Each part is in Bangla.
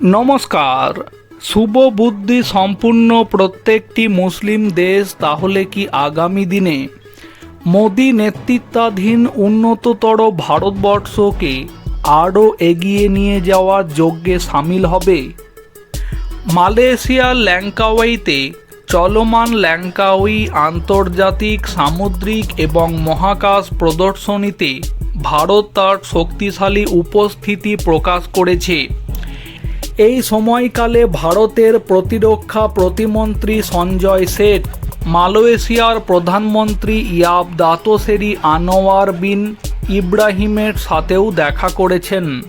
নমস্কার। শুভ বুদ্ধি সম্পূর্ণ প্রত্যেকটি মুসলিম দেশ তাহলে কি আগামী দিনে? মোদী নেতৃত্বাধীন উন্নততর ভারতবর্ষকে আরও এগিয়ে নিয়ে যাওয়ার যজ্ঞে সামিল হবে। মালয়েশিয়ার ল্যাংকাওয়াইতে চলমান ল্যাংকাওয়ি আন্তর্জাতিক, সামুদ্রিক এবং মহাকাশ প্রদর্শনীতে ভারত তার শক্তিশালী উপস্থিতি প্রকাশ করেছে। এই সময়কালে ভারতের প্রতিরক্ষা প্রতিমন্ত্রী সঞ্জয় শেঠ মালয়েশিয়ার প্রধানমন্ত্রী ইয়াব দাতোসেরি আনোয়ার বিন ইব্রাহিমের সাথেও দেখা করেছেন।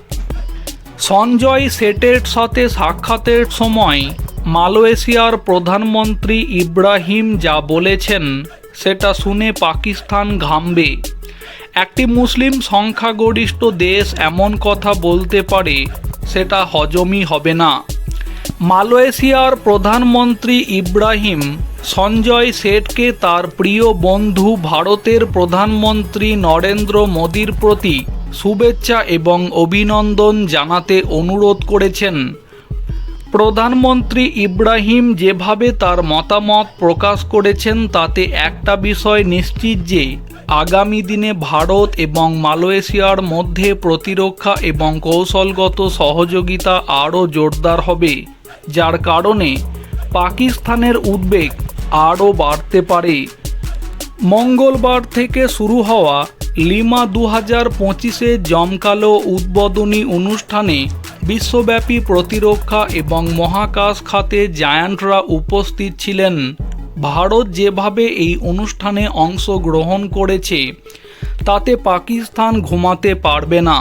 সঞ্জয় সেটের সাথে সাক্ষাতের সময় মালয়েশিয়ার প্রধানমন্ত্রী ইব্রাহিম যা বলেছেন, সেটা শুনে পাকিস্তান ঘামবে। একটি মুসলিম সংখ্যাগরিষ্ঠ দেশ এমন কথা বলতে পারে সেটা হজমই হবে না। মালয়েশিয়ার প্রধানমন্ত্রী ইব্রাহিম সঞ্জয় শেঠকে তার প্রিয় বন্ধু ভারতের প্রধানমন্ত্রী নরেন্দ্র মোদীর প্রতি শুভেচ্ছা এবং অভিনন্দন জানাতে অনুরোধ করেছেন। প্রধানমন্ত্রী ইব্রাহিম যেভাবে তার মতামত প্রকাশ করেছেন, তাতে একটা বিষয় নিশ্চিত যে আগামী দিনে ভারত এবং মালয়েশিয়ার মধ্যে প্রতিরক্ষা এবং কৌশলগত সহযোগিতা আরও জোরদার হবে, যার কারণে পাকিস্তানের উদ্বেগ আরও বাড়তে পারে। মঙ্গলবার থেকে শুরু হওয়া লিমা দু হাজার পঁচিশে জমকালো উদ্বোধনী অনুষ্ঠানে বিশ্বব্যাপী প্রতিরক্ষা এবং মহাকাশ খাতে জায়ান্টরা উপস্থিত ছিলেন। ভারত যেভাবে এই অনুষ্ঠানে অংশগ্রহণ করেছে, তাতে পাকিস্তান ঘুমাতে পারবে না।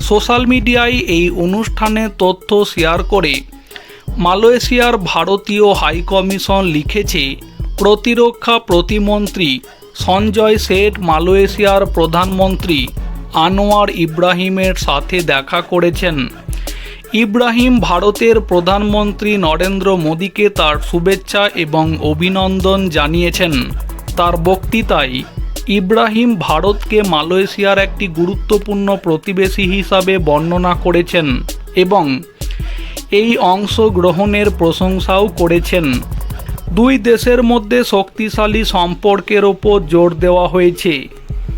সোশ্যাল মিডিয়ায় এই অনুষ্ঠানে তথ্য শেয়ার করে মালয়েশিয়ার ভারতীয় হাইকমিশন লিখেছে, প্রতিরক্ষা প্রতিমন্ত্রী সঞ্জয় শেঠ মালয়েশিয়ার প্রধানমন্ত্রী আনোয়ার ইব্রাহিমের সাথে দেখা করেছেন। ইব্রাহিম ভারতের প্রধানমন্ত্রী নরেন্দ্র মোদীকে তার শুভেচ্ছা এবং অভিনন্দন জানিয়েছেন। তার বক্তৃতায়, ইব্রাহিম ভারতকে মালয়েশিয়ার একটি গুরুত্বপূর্ণ প্রতিবেশী হিসাবে বর্ণনা করেছেন এবং এই অংশগ্রহণের প্রশংসাও করেছেন। দুই দেশের মধ্যে শক্তিশালী সম্পর্কের ওপর জোর দেওয়া হয়েছে।